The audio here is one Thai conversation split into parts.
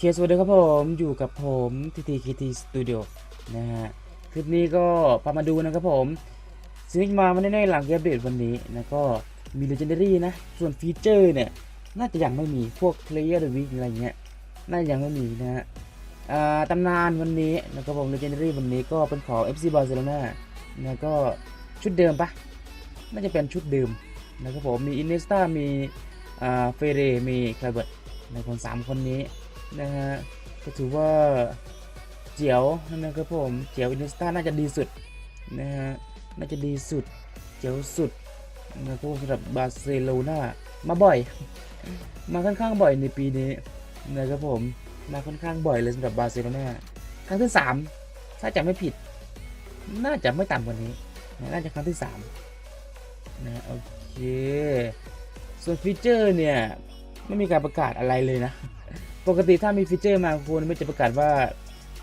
เคสวัสดีครับผมอยู่กับผมทีทีคีทีสตูดิโอนะฮะคลิปนี้ก็พามาดูนะครับผมสิ่งที่มาไม่ได้ในหลังอัปเดตวันนี้นะก็มี Legendary นะ ส่วนฟีเจอร์เนี่ย น่าจะยังไม่มีพวก Player the Week อะไรเงี้ยน่าจะยังไม่มีนะฮะตำนานวันนี้นะครับผม Legendary วันนี้ก็เป็นของ FC Barcelona นะก็ชุดเดิมปะน่าจะเป็นชุดเดิมนะครับผมมีอินเนสตามีเฟเรมีคลาเบิร์ตในคนสามคนนี้ นะฮะก็ถือว่าเจียวนะครับผมเจียวอินสตาน่าจะดีสุดนะฮะน่าจะดีสุดเจียวสุดนะครับสำหรับบาร์เซโลนามาบ่อย มาค่อนข้างบ่อยในปีนี้นะครับผมมาค่อนข้างบ่อยเลยสำหรับบาร์เซโลนาครั้งที่สามถ้าจำไม่ผิด น่าจะไม่ต่ำกว่านี้นะน่าจะครั้งที่สามนะโอเคส่วนฟีเจอร์เนี่ย ไม่มีการประกาศอะไรเลยนะ ปกติถ้ามีฟีเจอร์มาคุณไม่จะประกาศว่า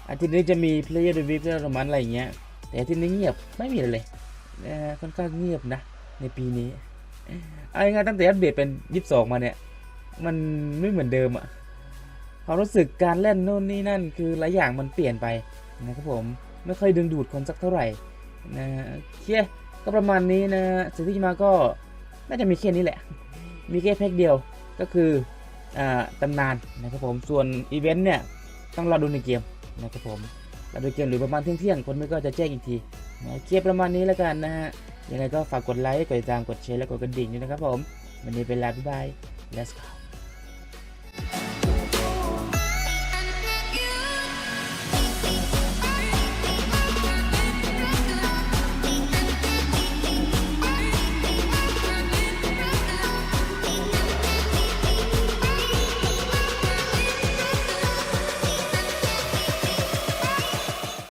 อาทิตย์นี้จะมี Player the Week ประมาณอะไรอย่างเงี้ย แต่อาทิตย์นี้เงียบไม่มีเลยนะฮะค่อนข้างเงียบนะ ในปีนี้เอาง่ายตั้งแต่อัปเดตเป็น 22 มาเนี่ย มันไม่เหมือนเดิมอะความรู้สึกการเล่นโน่นนี่นั่น คือหลายอย่างมันเปลี่ยนไปนะครับผมไม่ค่อยดึงดูดคนสักเท่าไหร่นะฮะโอเคก็ประมาณนี้นะสิ่งที่มาก็น่าจะมีแค่นี้แหละ มีแค่แพ็กเดียวก็คือ ตำนานนะครับผมส่วนอีเวนต์เนี่ยต้องรอดูในเกมนะครับผมรอดูเกมหรือประมาณเที่ยงๆคนไม่ก็จะแจ้งอีกทีนะเคลียร์ประมาณนี้แล้วกันนะฮะยังไงก็ฝากกดไลค์กดติดตามกดแชร์และกดกระดิ่งด้วยนะครับผมวันนี้เป็นลาบ๊ายบาย let's go